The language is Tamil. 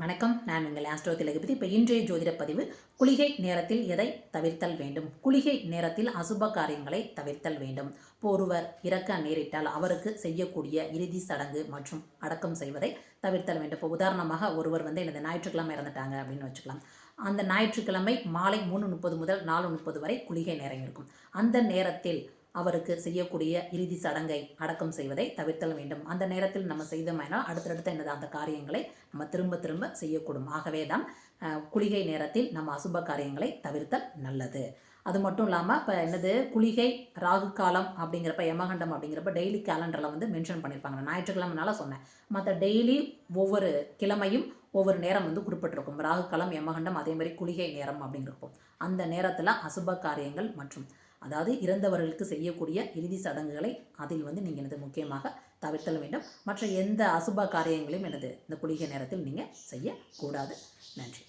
வணக்கம். நான் உங்கள் ஆஸ்ட்ரோ திலகபதி. இப்போ இன்றைய ஜோதிட பதிவு குளிகை நேரத்தில் எதை தவிர்த்தல் வேண்டும்? குளிகை நேரத்தில் அசுப காரியங்களை தவிர்த்தல் வேண்டும். இப்போ ஒருவர் இறக்க நேரிட்டால் அவருக்கு செய்யக்கூடிய இறுதி சடங்கு மற்றும் அடக்கம் செய்வதை தவிர்த்தல் வேண்டும். இப்போ உதாரணமாக ஒருவர் வந்து எனது ஞாயிற்றுக்கிழமை இறந்துட்டாங்க அப்படின்னு வச்சுக்கலாம். அந்த ஞாயிற்றுக்கிழமை மாலை மூணு முப்பது முதல் நாலு முப்பது வரை குளிகை நேரம் இருக்கும். அந்த நேரத்தில் அவருக்கு செய்யக்கூடிய இறுதி சடங்கை அடக்கம் செய்வதை தவிர்த்தல் வேண்டும். அந்த நேரத்தில் நம்ம செய்தோம்னா அடுத்தடுத்த என்னது? அந்த காரியங்களை நம்ம திரும்ப திரும்ப செய்யக்கூடும். ஆகவே தான் குளிகை நேரத்தில் நம்ம அசுப காரியங்களை தவிர்த்தல் நல்லது. அது மட்டும் இல்லாமல் இப்போ என்னது? குளிகை ராகு காலம் அப்படிங்கிறப்ப யமகண்டம் அப்படிங்கிறப்ப டெய்லி கேலண்டரில் வந்து மென்ஷன் பண்ணியிருப்பாங்க நான் ஞாயிற்றுக்கிழமைனால சொன்னேன். மற்ற டெய்லி ஒவ்வொரு கிழமையும் ஒவ்வொரு நேரம் வந்து குறிப்பிட்டிருக்கும். ராகு காலம் யமகண்டம் அதே மாதிரி குளிகை நேரம் அப்படிங்கிறப்போ. அந்த நேரத்தில் அசுப காரியங்கள் மற்றும் அதாவது இறந்தவர்களுக்கு செய்யக்கூடிய இறுதி சடங்குகளை அதில் வந்து நீங்கள் எனது முக்கியமாக தவிர்த்தல் வேண்டும். மற்ற எந்த அசுப காரியங்களையும் எனது இந்த குளிகை நேரத்தில் நீங்கள் செய்யக்கூடாது. நன்றி.